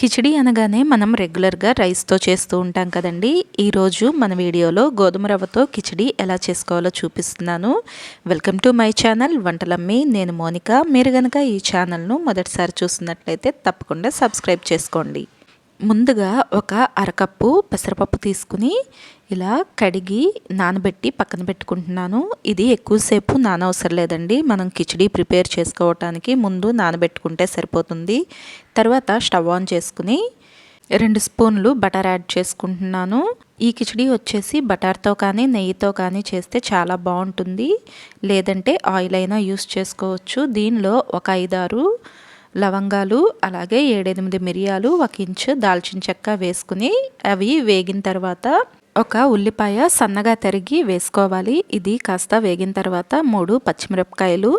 కిచిడి అనగానే మనం రెగ్యులర్గా రైస్తో చేస్తూ ఉంటాం కదండి. ఈరోజు మన వీడియోలో గోధుమ రవ్వతో కిచిడి ఎలా చేసుకోవాలో చూపిస్తున్నాను. Welcome to my channel Vantalammi. నేను మోనిక. మీరు కనుక ఈ ఛానల్ను మొదటిసారి చూస్తున్నట్లయితే తప్పకుండా సబ్స్క్రైబ్ చేసుకోండి. ముందుగా ఒక అరకప్పు పెసరపప్పు తీసుకుని ఇలా కడిగి నానబెట్టి పక్కన పెట్టుకుంటున్నాను. ఇది ఎక్కువసేపు నానవసరం లేదండి. మనం కిచిడి ప్రిపేర్ చేసుకోవటానికి ముందు నానబెట్టుకుంటే సరిపోతుంది. తర్వాత స్టవ్ ఆన్ చేసుకుని రెండు స్పూన్లు బటర్ యాడ్ చేసుకుంటున్నాను. ఈ కిచిడి వచ్చేసి బటర్తో కానీ నెయ్యితో కానీ చేస్తే చాలా బాగుంటుంది. లేదంటే ఆయిల్ అయినా యూస్ చేసుకోవచ్చు. దీనిలో ఒక ఐదారు లవంగాలు అలాగే ఏడెనిమిది మిరియాలు ఒక ఇంచు దాల్చిన చెక్క వేసుకుని అవి వేగిన తర్వాత ఒక ఉల్లిపాయ సన్నగా తరిగి వేసుకోవాలి. ఇది కాస్త వేగిన తర్వాత మూడు పచ్చిమిరపకాయలు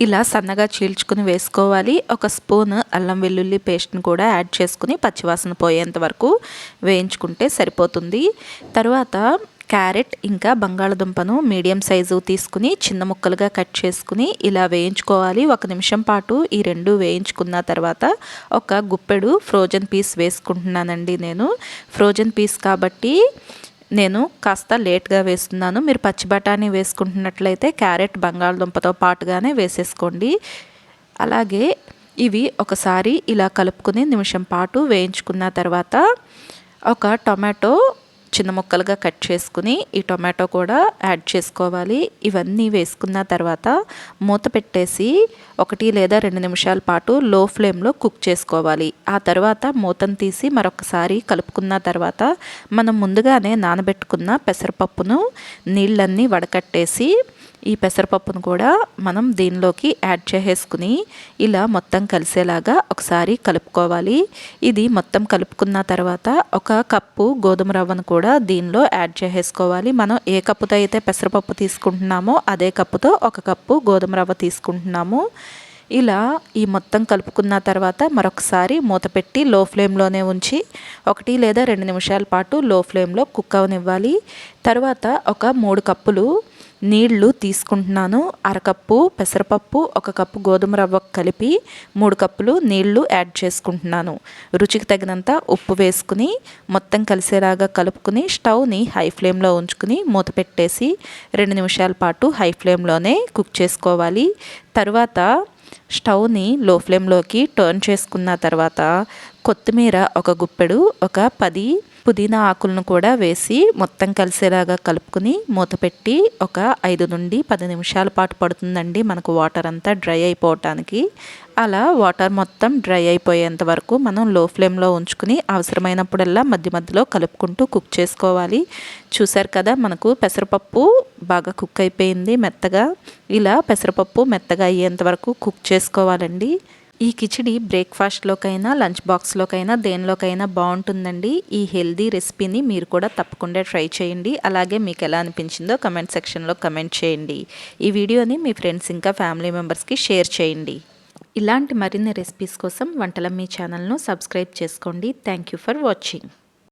ఇలా సన్నగా చీల్చుకుని వేసుకోవాలి. ఒక స్పూన్ అల్లం వెల్లుల్లి పేస్ట్ని కూడా యాడ్ చేసుకుని పచ్చివాసన పోయేంత వరకు వేయించుకుంటే సరిపోతుంది. తర్వాత క్యారెట్ ఇంకా బంగాళదుంపను మీడియం సైజు తీసుకుని చిన్న ముక్కలుగా కట్ చేసుకుని ఇలా వేయించుకోవాలి. ఒక నిమిషం పాటు ఈ రెండు వేయించుకున్న తర్వాత ఒక గుప్పెడు ఫ్రోజన్ పీస్ వేసుకుంటున్నానండి నేను. ఫ్రోజన్ పీస్ కాబట్టి నేను కాస్త లేట్గా వేస్తున్నాను. మీరు పచ్చి బఠానీ వేసుకుంటున్నట్లయితే క్యారెట్ బంగాళదుంపతో పాటుగానే వేసేసుకోండి. అలాగే ఇవి ఒకసారి ఇలా కలుపుకుని నిమిషం పాటు వేయించుకున్న తర్వాత ఒక టొమాటో చిన్న ముక్కలుగా కట్ చేసుకుని ఈ టొమాటో కూడా యాడ్ చేసుకోవాలి. ఇవన్నీ వేసుకున్న తర్వాత మూత పెట్టేసి ఒకటి లేదా రెండు నిమిషాల పాటు లో ఫ్లేమ్లో కుక్ చేసుకోవాలి. ఆ తర్వాత మూతను తీసి మరొకసారి కలుపుకున్న తర్వాత మనం ముందుగానే నానబెట్టుకున్న పెసరపప్పును నీళ్ళన్నీ వడకట్టేసి ఈ పెసరపప్పును కూడా మనం దీనిలోకి యాడ్ చేసేసుకుని ఇలా మొత్తం కలిసేలాగా ఒకసారి కలుపుకోవాలి. ఇది మొత్తం కలుపుకున్న తర్వాత ఒక కప్పు గోధుమ రవ్వను కూడా దీనిలో యాడ్ చేసేసుకోవాలి. మనం ఏ కప్పుతో అయితే పెసరపప్పు తీసుకుంటున్నామో అదే కప్పుతో ఒక కప్పు గోధుమ రవ్వ తీసుకుంటున్నాము. ఇలా ఈ మొత్తం కలుపుకున్న తర్వాత మరొకసారి మూత పెట్టి లో ఫ్లేమ్లోనే ఉంచి ఒకటి లేదా రెండు నిమిషాల పాటు లో ఫ్లేమ్లో కుక్ అవనివ్వాలి. తర్వాత ఒక మూడు కప్పులు నీళ్ళు తీసుకుంటున్నాను. అరకప్పు పెసరపప్పు ఒక కప్పు గోధుమ రవ్వ కలిపి మూడు కప్పులు నీళ్ళు యాడ్ చేసుకుంటున్నాను. రుచికి తగినంత ఉప్పు వేసుకుని మొత్తం కలిసేలాగా కలుపుకుని స్టవ్ని హై ఫ్లేమ్లో ఉంచుకుని మూత పెట్టేసి రెండు నిమిషాల పాటు హై ఫ్లేమ్లోనే కుక్ చేసుకోవాలి. తర్వాత స్టవ్ని లో ఫ్లేమ్లోకి టర్న్ చేసుకున్న తర్వాత కొత్తిమీర ఒక గుప్పెడు ఒక పది పుదీనా ఆకులను కూడా వేసి మొత్తం కలిసేలాగా కలుపుకుని మూత పెట్టి ఒక ఐదు నుండి పది నిమిషాల పాటు పడుతుందండి. మనకు వాటర్ అంతా డ్రై అయిపోవటానికి. అలా వాటర్ మొత్తం డ్రై అయిపోయేంత వరకు మనం లో ఫ్లేమ్లో ఉంచుకుని అవసరమైనప్పుడల్లా మధ్య మధ్యలో కలుపుకుంటూ కుక్ చేసుకోవాలి. చూసారు కదా మనకు పెసరపప్పు బాగా కుక్ అయిపోయింది మెత్తగా. ఇలా పెసరపప్పు మెత్తగా అయ్యేంత వరకు కుక్ చేసుకోవాలండి. ఈ కిచిడి బ్రేక్ఫాస్ట్లోకైనా లంచ్ బాక్స్లోకైనా దేనిలోకైనా బాగుంటుందండి. ఈ హెల్దీ రెసిపీని మీరు కూడా తప్పకుండా ట్రై చేయండి. అలాగే మీకు ఎలా అనిపించిందో కమెంట్ సెక్షన్లో కమెంట్ చేయండి. ఈ వీడియోని మీ ఫ్రెండ్స్ ఇంకా ఫ్యామిలీ మెంబర్స్కి షేర్ చేయండి. ఇలాంటి మరిన్ని రెసిపీస్ కోసం వంటల మీ ఛానల్ను సబ్స్క్రైబ్ చేసుకోండి. Thank you for watching.